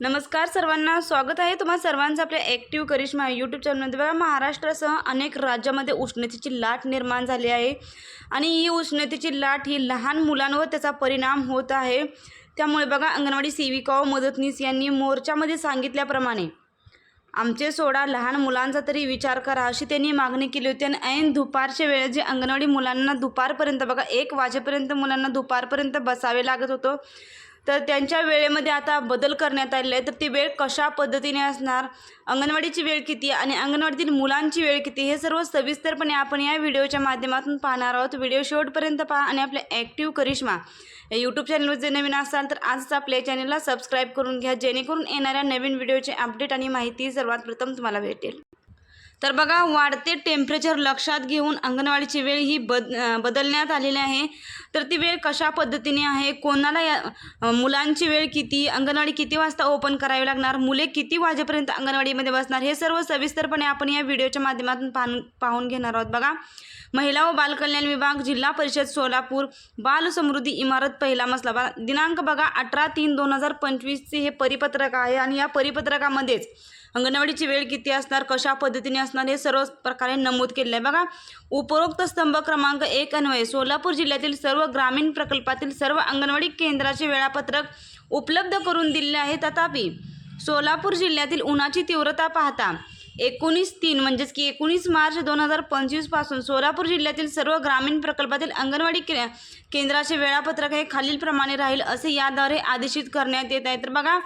नमस्कार सर्वांना. स्वागत आहे तुम्हा सर्वांचं आपल्या ॲक्टिव्ह करिश्मा यूट्यूब चॅनलमध्ये बघा महाराष्ट्रासह अनेक राज्यामध्ये उष्णतेची लाट निर्माण झाली आहे. आणि ही उष्णतेची लाट ही लहान मुलांवर त्याचा परिणाम होत आहे. त्यामुळे बघा अंगणवाडी सेविका व मदतनीस यांनी मोर्चामध्ये सांगितल्याप्रमाणे आमचे सोडा लहान मुलांचा तरी विचार करा अशी त्यांनी मागणी केली होती. आणि ऐन दुपारच्या वेळेस जे अंगणवाडी मुलांना दुपारपर्यंत बघा एक वाजेपर्यंत मुलांना दुपारपर्यंत बसावे लागत होतं तर त्यांच्या वेळेमध्ये आता बदल करण्यात आलेला आहे तर ती वेळ कशा पद्धतीने असणार? अंगणवाडीची वेळ किती आणि अंगणवाडीतील मुलांची वेळ किती? हे सर्व सविस्तरपणे आपण या व्हिडिओच्या माध्यमातून पाहणार आहोत. व्हिडिओ शेवटपर्यंत पहा आणि आपल्या ॲक्टिव्ह करिश्मा या यूट्यूब चॅनलवर जे नवीन असाल तर आजच आपल्या चॅनलला सबस्क्राईब करून घ्या. जेणेकरून येणाऱ्या नवीन व्हिडिओचे अपडेट आणि माहिती सर्वात प्रथम तुम्हाला भेटेल. तर बघा वाढते टेम्परेचर लक्षात घेऊन अंगणवाडीची वेळ ही बद बदलण्यात आलेली आहे. तर ती वेळ कशा पद्धतीने आहे? कोणाला या मुलांची वेळ किती? अंगणवाडी किती वाजता ओपन करावी लागणार? मुले किती वाजेपर्यंत अंगणवाडीमध्ये बसणार? हे सर्व सविस्तरपणे आपण या व्हिडिओच्या माध्यमातून पाहून पाहून घेणार आहोत. बघा महिला व बालकल्याण विभाग जिल्हा परिषद सोलापूर बाल समृद्धी इमारत पहिला मसला. बा दिनांक बघा अठरा तीन दोन हजार पंचवीसचे हे परिपत्रक आहे आणि या परिपत्रकामध्येच अंगणवाडीची वेळ किती असणार कशा पद्धतीने असणार हे सर्व प्रकारे नमूद केलेलं आहे. बघा उपरोक्त स्तंभ क्रमांक एक अन्वये सोलापूर जिल्ह्यातील सर्व ग्रामीण प्रकल्पातील सर्व अंगणवाडी केंद्राचे वेळापत्रक उपलब्ध करून दिलेले आहे. तथापि सोलापूर जिल्ह्यातील उन्हाची तीव्रता पाहता एकोणीस तीन म्हणजेच की एकोणीस मार्च दोन हजार पंचवीसपासून सोलापूर जिल्ह्यातील सर्व ग्रामीण प्रकल्पातील अंगणवाडी के केंद्राचे वेळापत्रक हे खालीलप्रमाणे राहील असे याद्वारे आदेशित करण्यात येत आहे. तर बघा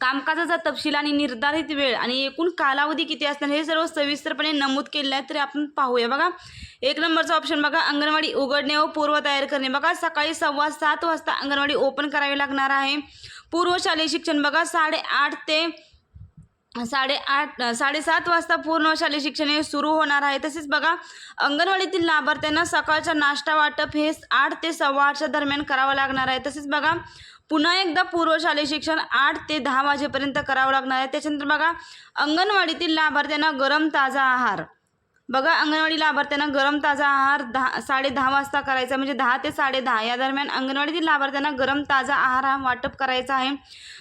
कामकाजाचा तपशील आणि निर्धारित वेळ आणि एकूण कालावधी किती असणार हे सर्व सविस्तरपणे नमूद केलेलं आहे. तरी आपण पाहूया. बघा एक नंबरचा ऑप्शन बघा. अंगणवाडी उघडणे व पूर्व तयार करणे. बघा सकाळी सव्वा सात वाजता अंगणवाडी ओपन करावी लागणार आहे. पूर्व शालेय शिक्षण बघा साडेआठ ते साडेआठ साडेसात वाजता पूर्ण शालेय शिक्षण हे सुरू होणार आहे. तसेच बघा अंगणवाडीतील लाभार्थ्यांना सकाळचा नाश्ता वाटप हे आठ ते सव्वा आठच्या दरम्यान करावं लागणार आहे. तसेच बघा पुन्हा एकदा पूर्व शालेय शिक्षण आठ ते दहा वाजेपर्यंत करावं लागणार आहे. त्याच्यानंतर बघा अंगणवाडीतील लाभार्थ्यांना गरम ताजा आहार. बघा अंगणवाडी लाभार्थ्यांना गरम ताजा आहार दहा साडे दहा वाजता करायचा म्हणजे दहा ते साडे दहा. या दरम्यान अंगणवाडीतील लाभार्थ्यांना गरम ताजा आहार हा वाटप करायचा आहे.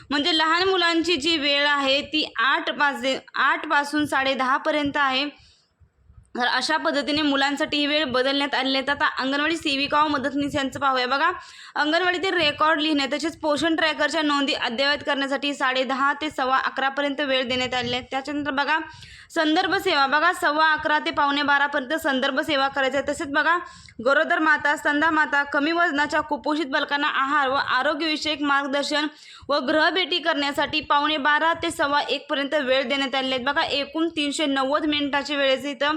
म्हणजे लहान मुलांची जी वेळ आहे ती आठ वाजे आठपासून साडे दहापर्यंत आहे. तर अशा पद्धतीने मुलांसाठी ही वेळ बदलण्यात आलेली आहे. तर आता अंगणवाडी सेविका व मदतनीस यांचं पाहूया. बघा अंगणवाडीतील रेकॉर्ड लिहिणे तसेच पोषण ट्रॅकरच्या नोंदी अद्ययावत करण्यासाठी साडे दहा ते सव्वा अकरापर्यंत वेळ देण्यात आलेली आहे. त्याच्यानंतर बघा संदर्भ सेवा. बघा सव्वा अकरा ते पावणे बारापर्यंत संदर्भ सेवा करायचा आहे तसेच बघा गरोदर माता स्तंदा माता कमी वजनाच्या कुपोषित बालकांना आहार व आरोग्यविषयक मार्गदर्शन व ग्रहभेटी करण्यासाठी पावणे बारा ते सव्वा एकपर्यंत वेळ देण्यात आलेली आहेत बघा एकूण तीनशे नव्वद मिनिटाचे वेळेचे इथं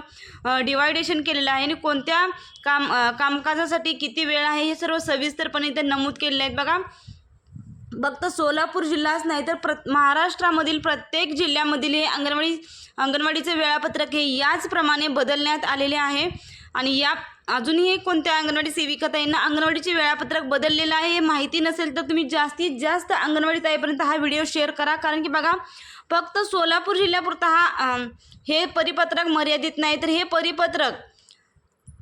डिवायडेशन केलेलं आहे. आणि कोणत्या काम कामकाजासाठी किती वेळ आहे हे सर्व सविस्तरपणे इथे नमूद केलेले आहेत बघा. फक्त सोलापूर जिल्हाच नाही तर प्र महाराष्ट्रामधील प्रत्येक जिल्ह्यामधील हे अंगणवाडी अंगणवाडीचे वेळापत्रक हे याचप्रमाणे बदलण्यात आलेले आहे. आणि या अजूनही कोणत्या अंगणवाडी सेविका ताईंना अंगणवाडीचे वेळापत्रक बदललेलं आहे हे माहिती नसेल तर तुम्ही जास्तीत जास्त अंगणवाडी ताईपर्यंत हा व्हिडिओ शेअर करा. कारण की बघा फक्त सोलापूर जिल्ह्यापुरता हा हे परिपत्रक मर्यादित नाही. तर हे परिपत्रक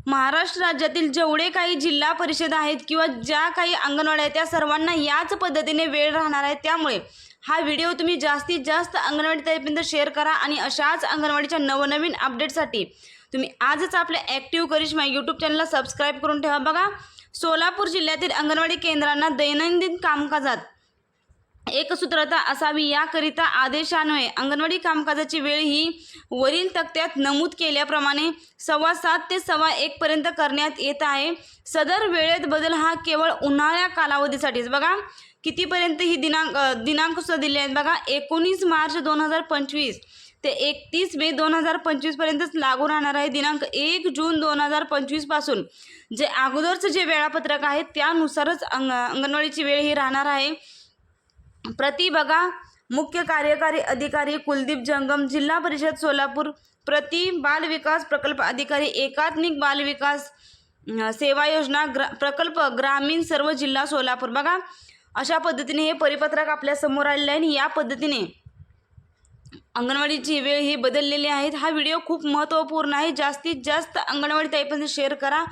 महाराष्ट्र राज्यातील जेवढे काही जिल्हा परिषद आहेत किंवा ज्या काही अंगणवाड्या आहेत त्या सर्वांना याच पद्धतीने वेळ राहणार आहे. त्यामुळे हा व्हिडिओ तुम्ही जास्तीत जास्त अंगणवाडी ताईपर्यंत शेअर करा आणि अशाच अंगणवाडीच्या नवनवीन अपडेटसाठी तुम्ही आजच आपल्या ॲक्टिव्ह करिश्मा यूट्यूब चॅनलला सबस्क्राईब करून ठेवा बघा. सोलापूर जिल्ह्यातील अंगणवाडी केंद्रांना दैनंदिन कामकाजात एकसूत्रता असावी याकरिता आदेशान्वये अंगणवाडी कामकाजाची वेळ ही वरील तक्त्यात नमूद केल्याप्रमाणे सव्वा सात ते सव्वा एकपर्यंत करण्यात येत आहे. सदर वेळेत बदल हा केवळ उन्हाळ्या कालावधीसाठीच. बघा कितीपर्यंत ही दिनांक दिनांकसुद्धा दिनांक सुद्धा दिले आहेत बघा एकोणीस मार्च दोन हजार पंचवीस. ते एकतीस मे दोन हजार पंचवीसपर्यंतच लागू राहणार आहे. दिनांक एक जून दोन हजार पंचवीसपासून जे अगोदरचं जे वेळापत्रक आहे त्यानुसारच अंग अंगणवाडीची वेळ ही राहणार आहे. प्रति बघा मुख्य कार्यकारी अधिकारी कुलदीप जंगम जिल्हा परिषद सोलापूर प्रति बाल विकास प्रकल्प अधिकारी एकात्मिक बाल विकास सेवा योजना ग्रा प्रकल्प ग्रामीण सर्व जिल्हा सोलापूर. बघा अशा पद्धतीने हे परिपत्रक आपल्यासमोर आलेलं आहे आणि या पद्धतीने अंगणवाडीची वेळ ही बदललेली आहे हा व्हिडिओ खूप महत्त्वपूर्ण आहे. जास्तीत जास्त अंगणवाडी ताईपर्यंत शेअर करा.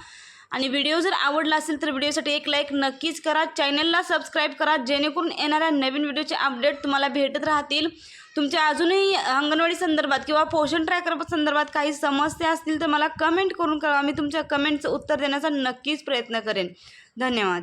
आणि व्हिडिओ जर आवडला असेल तर व्हिडिओसाठी एक लाईक नक्कीच करा. चॅनलला सबस्क्राईब करा. जेणेकरून येणाऱ्या नवीन व्हिडिओचे अपडेट तुम्हाला भेटत राहतील. तुमच्या अजूनही अंगणवाडी संदर्भात किंवा पोषण ट्रॅकर संदर्भात काही समस्या असतील तर मला कमेंट करून कळवा. मी तुमच्या कमेंटचं उत्तर देण्याचा नक्कीच प्रयत्न करेन. धन्यवाद.